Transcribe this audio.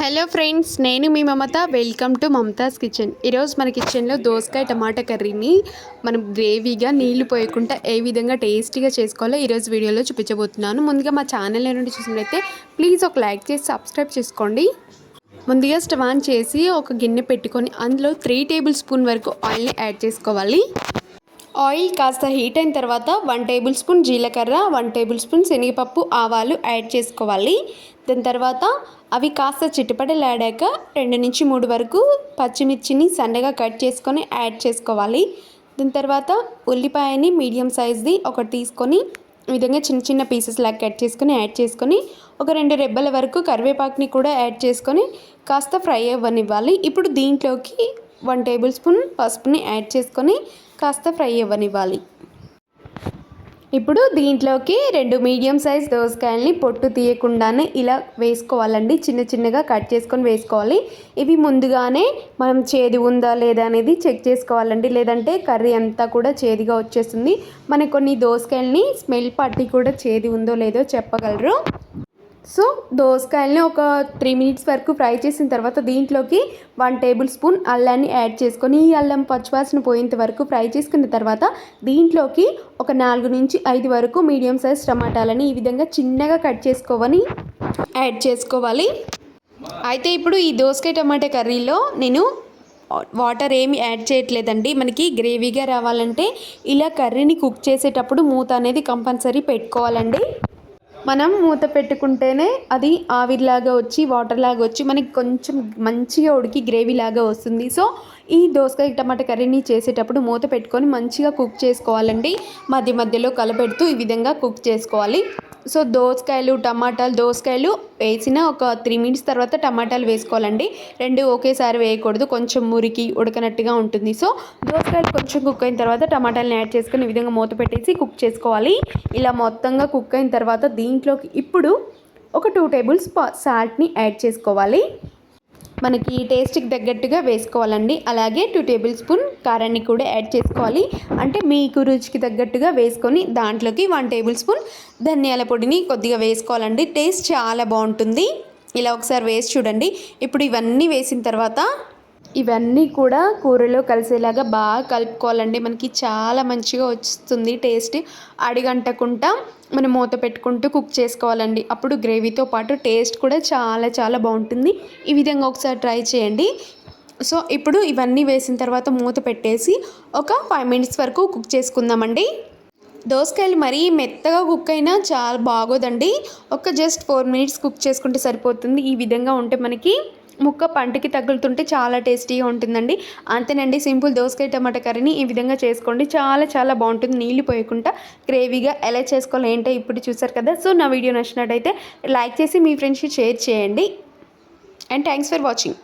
Hello friends నేను మీ Mamata. Welcome to Mamata's kitchen. ఈరోజు మన కిచెన్లో దోసకాయ టమాటా కర్రీని మనం గ్రేవీగా నీళ్ళు పోయకుండా ఏ విధంగా టేస్టీగా చేసుకోవాలో ఈరోజు వీడియోలో చూపించబోతున్నాను. ముందుగా మా ఛానల్ నుండి చూసినట్లయితే ప్లీజ్ ఒక లైక్ చేసి సబ్స్క్రైబ్ చేసుకోండి. ముందుగా స్టవ్ ఆన్ చేసి ఒక గిన్నె పెట్టుకొని అందులో త్రీ టేబుల్ స్పూన్ వరకు ఆయిల్ని యాడ్ చేసుకోవాలి. ఆయిల్ కాస్త హీట్ అయిన తర్వాత వన్ టేబుల్ స్పూన్ జీలకర్ర వన్ టేబుల్ స్పూన్ శనగపప్పు ఆవాలు యాడ్ చేసుకోవాలి. దాని తర్వాత అవి కాస్త చిట్టుపడలాడాక రెండు నుంచి మూడు వరకు పచ్చిమిర్చిని సన్నగా కట్ చేసుకొని యాడ్ చేసుకోవాలి. దాని తర్వాత ఉల్లిపాయని మీడియం సైజ్ది ఒకటి తీసుకొని ఈ విధంగా చిన్న చిన్న పీసెస్ లాగా కట్ చేసుకొని యాడ్ చేసుకొని ఒక రెండు రెబ్బల వరకు కరివేపాకుని కూడా యాడ్ చేసుకొని కాస్త ఫ్రై అవ్వనివ్వాలి. ఇప్పుడు దీంట్లోకి వన్ టేబుల్ స్పూన్ పసుపుని యాడ్ చేసుకొని కాస్త ఫ్రై అవ్వనివ్వాలి. ఇప్పుడు దీంట్లోకి రెండు మీడియం సైజ్ దోసకాయల్ని పొట్టు తీయకుండానే ఇలా వేసుకోవాలండి. చిన్న చిన్నగా కట్ చేసుకొని వేసుకోవాలి. ఇవి ముందుగానే మనం చేదు ఉందా లేదా అనేది చెక్ చేసుకోవాలండి. లేదంటే కర్రీ అంతా కూడా చేదుగా వచ్చేస్తుంది. మనకు కొన్ని దోసకాయల్ని స్మెల్ పట్టి కూడా చేదు ఉందో లేదో చెప్పగలరు. సో దోసకాయల్ని ఒక త్రీ మినిట్స్ వరకు ఫ్రై చేసిన తర్వాత దీంట్లోకి వన్ టేబుల్ స్పూన్ అల్లాన్ని యాడ్ చేసుకొని ఈ అల్లం పచ్చివాసన పోయేంత వరకు ఫ్రై చేసుకున్న తర్వాత దీంట్లోకి ఒక నాలుగు నుంచి ఐదు వరకు మీడియం సైజ్ టమాటాలని ఈ విధంగా చిన్నగా కట్ చేసుకోవని యాడ్ చేసుకోవాలి. అయితే ఇప్పుడు ఈ దోసకాయ టమాటా కర్రీలో నేను వాటర్ ఏమి యాడ్ చేయట్లేదండి. మనకి గ్రేవీగా రావాలంటే ఇలా కర్రీని కుక్ చేసేటప్పుడు మూత అనేది కంపల్సరీ పెట్టుకోవాలండి. మనం మూత పెట్టుకుంటేనే అది ఆవిరిలాగా వచ్చి వాటర్ లాగా వచ్చి మనకి కొంచెం మంచిగా ఉడికి గ్రేవీ లాగా వస్తుంది. సో ఈ దోసకాయ టమాటా కర్రీని చేసేటప్పుడు మూత పెట్టుకొని మంచిగా కుక్ చేసుకోవాలండి. మధ్య మధ్యలో కలపెడుతూ ఈ విధంగా కుక్ చేసుకోవాలి. సో దోసకాయలు టమాటాలు దోసకాయలు వేసిన ఒక త్రీ మినిట్స్ తర్వాత టమాటాలు వేసుకోవాలండి. రెండు ఒకేసారి వేయకూడదు కొంచెం మురికి ఉడకనట్టుగా ఉంటుంది. సో దోసకాయలు కొంచెం కుక్ అయిన తర్వాత టమాటాలను యాడ్ చేసుకుని ఈ విధంగా మూత పెట్టేసి కుక్ చేసుకోవాలి. ఇలా మొత్తంగా కుక్ అయిన తర్వాత దీంట్లోకి ఇప్పుడు ఒక టూ టేబుల్స్ సాల్ట్ని యాడ్ చేసుకోవాలి. మనకి టేస్ట్కి తగ్గట్టుగా వేసుకోవాలండి. అలాగే టూ టేబుల్ స్పూన్ కారాన్ని కూడా యాడ్ చేసుకోవాలి. అంటే మీకు రుచికి తగ్గట్టుగా వేసుకొని దాంట్లోకి వన్ టేబుల్ స్పూన్ ధనియాల పొడిని కొద్దిగా వేసుకోవాలండి. టేస్ట్ చాలా బాగుంటుంది. ఇలా ఒకసారి వేసి చూడండి. ఇప్పుడు ఇవన్నీ వేసిన తర్వాత ఇవన్నీ కూడా కూరలో కలిసేలాగా బాగా కలుపుకోవాలండి. మనకి చాలా మంచిగా వస్తుంది టేస్ట్. అడిగంటకుండా మనం మూత పెట్టుకుంటూ కుక్ చేసుకోవాలండి. అప్పుడు గ్రేవీతో పాటు టేస్ట్ కూడా చాలా చాలా బాగుంటుంది. ఈ విధంగా ఒకసారి ట్రై చేయండి. సో ఇప్పుడు ఇవన్నీ వేసిన తర్వాత మూత పెట్టేసి ఒక ఫైవ్ మినిట్స్ వరకు కుక్ చేసుకుందామండి. దోసకాయలు మరీ మెత్తగా కుక్ అయినా చాలా బాగోదండి. ఒక జస్ట్ ఫోర్ మినిట్స్ కుక్ చేసుకుంటే సరిపోతుంది. ఈ విధంగా ఉంటే మనకి ముక్క పంటకి తగులుతుంటే చాలా టేస్టీగా ఉంటుందండి. అంతేనండి సింపుల్ దోసకాయ టమాటా కర్రీని ఈ విధంగా చేసుకోండి. చాలా చాలా బాగుంటుంది నీళ్ళు పోయకుండా. గ్రేవీగా ఎలా చేసుకోవాలి ఏంటో ఇప్పుడు చూసారు కదా. సో నా వీడియో నచ్చినట్టయితే లైక్ చేసి మీ ఫ్రెండ్స్కి షేర్ చేయండి. And thanks for watching.